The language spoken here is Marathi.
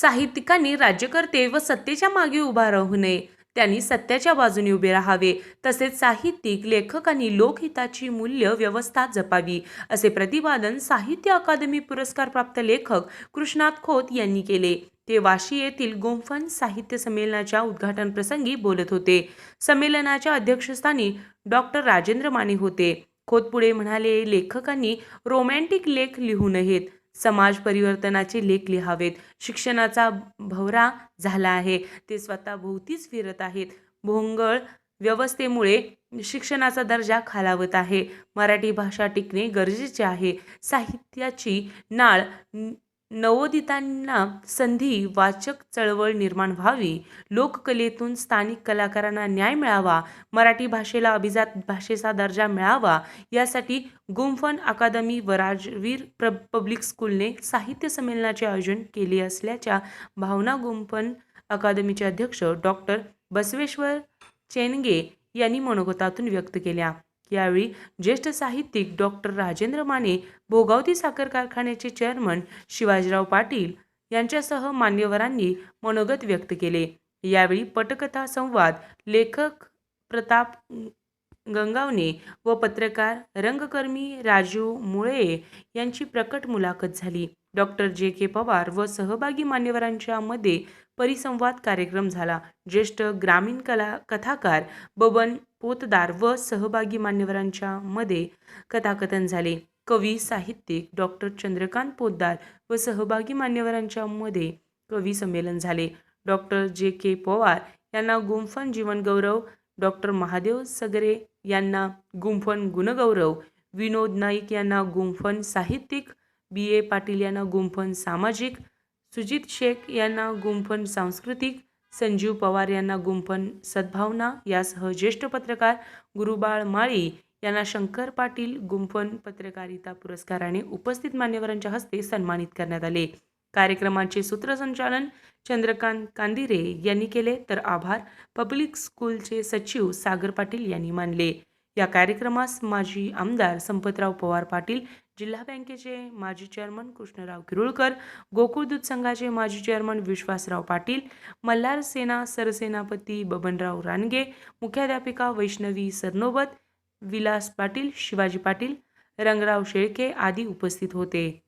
साहित्यिकांनी राज्यकर्ते व सत्तेच्या मागे उभा राहू नये. त्यांनी सत्याच्या बाजूने उभे राहावे. तसेच साहित्यिक लेखकांनी लोकहिताची मूल्य व्यवस्था जपावी असे प्रतिपादन साहित्य अकादमी पुरस्कार प्राप्त लेखक कृष्णात खोत यांनी केले. ते वाशी येथील गोंफन साहित्य संमेलनाच्या उद्घाटन प्रसंगी बोलत होते. संमेलनाच्या अध्यक्षस्थानी डॉक्टर राजेंद्र माने होते. खोत पुढे म्हणाले लेखकांनी रोमॅन्टिक लेख लिहू नयेत. समाज परिवर्तनाचे लेख लिहावेत. शिक्षणाचा भवरा झाला आहे. ते स्वतः भोवतीच फिरत आहेत. भोंगळ व्यवस्थेमुळे शिक्षणाचा दर्जा खालावत आहे. मराठी भाषा टिकणे गरजेचे आहे. साहित्याची नाळ नवोदितांना संधी वाचक चळवळ निर्माण व्हावी लोककलेतून स्थानिक कलाकारांना न्याय मिळावा मराठी भाषेला अभिजात भाषेचा दर्जा मिळावा यासाठी गुंफन अकादमी व राजवीर प्र पब्लिक स्कूलने साहित्य संमेलनाचे आयोजन केले असल्याच्या भावना गुंफन अकादमीचे अध्यक्ष डॉक्टर बसवेश्वर चेनगे यांनी मनोगतातून व्यक्त केल्या. यावेळी ज्येष्ठ साहित्यिक डॉक्टर राजेंद्र माने भोगावती साखर कारखान्याचे चेअरमन शिवाजीराव पाटील यांच्यासह मान्यवरांनी मनोगत व्यक्त केले. यावेळी पटकथा संवाद लेखक प्रताप गंगावणे व पत्रकार रंगकर्मी राजू मुळे यांची प्रकट मुलाखत झाली. डॉक्टर जे. के. पवार व सहभागी मान्यवरांच्या मध्ये परिसंवाद कार्यक्रम झाला. ज्येष्ठ ग्रामीण कला कथाकार बबन पोतदार व सहभागी मान्यवरांच्या मध्ये कथाकथन झाले. कवी साहित्यिक डॉक्टर चंद्रकांत पोतदार व सहभागी मान्यवरांच्या मध्ये कवी संमेलन झाले. डॉक्टर जे. के. पवार यांना गुंफन जीवनगौरव डॉक्टर महादेव सगरे यांना गुंफन गुणगौरव विनोद नाईक यांना गुंफन साहित्यिक बी. ए. पाटील यांना गुंफन सामाजिक सुजित शेख यांना गुंफन सांस्कृतिक संजीव पवार यांना गुंफन सद्भावना यासह ज्येष्ठ पत्रकार गुरुबाळ माळी यांना शंकर पाटील गुंफन पत्रकारिता पुरस्काराने उपस्थित मान्यवरांच्या हस्ते सन्मानित करण्यात आले. कार्यक्रमाचे सूत्रसंचालन चंद्रकांत कांदिरे यांनी केले. तर आभार. पब्लिक स्कूलचे सचिव सागर पाटील यांनी मानले. या कार्यक्रमास माजी आमदार संपतराव पवार पाटील जिल्हा बँकेचे माजी चेअरमन कृष्णराव किरुळकर गोकुळ दूध संघाचे माजी चेअरमन विश्वासराव पाटील मल्हार सेना सरसेनापती बबनराव रानगे मुख्याध्यापिका वैष्णवी सरनोबत विलास पाटील शिवाजी पाटील रंगराव शेळके आदी उपस्थित होते.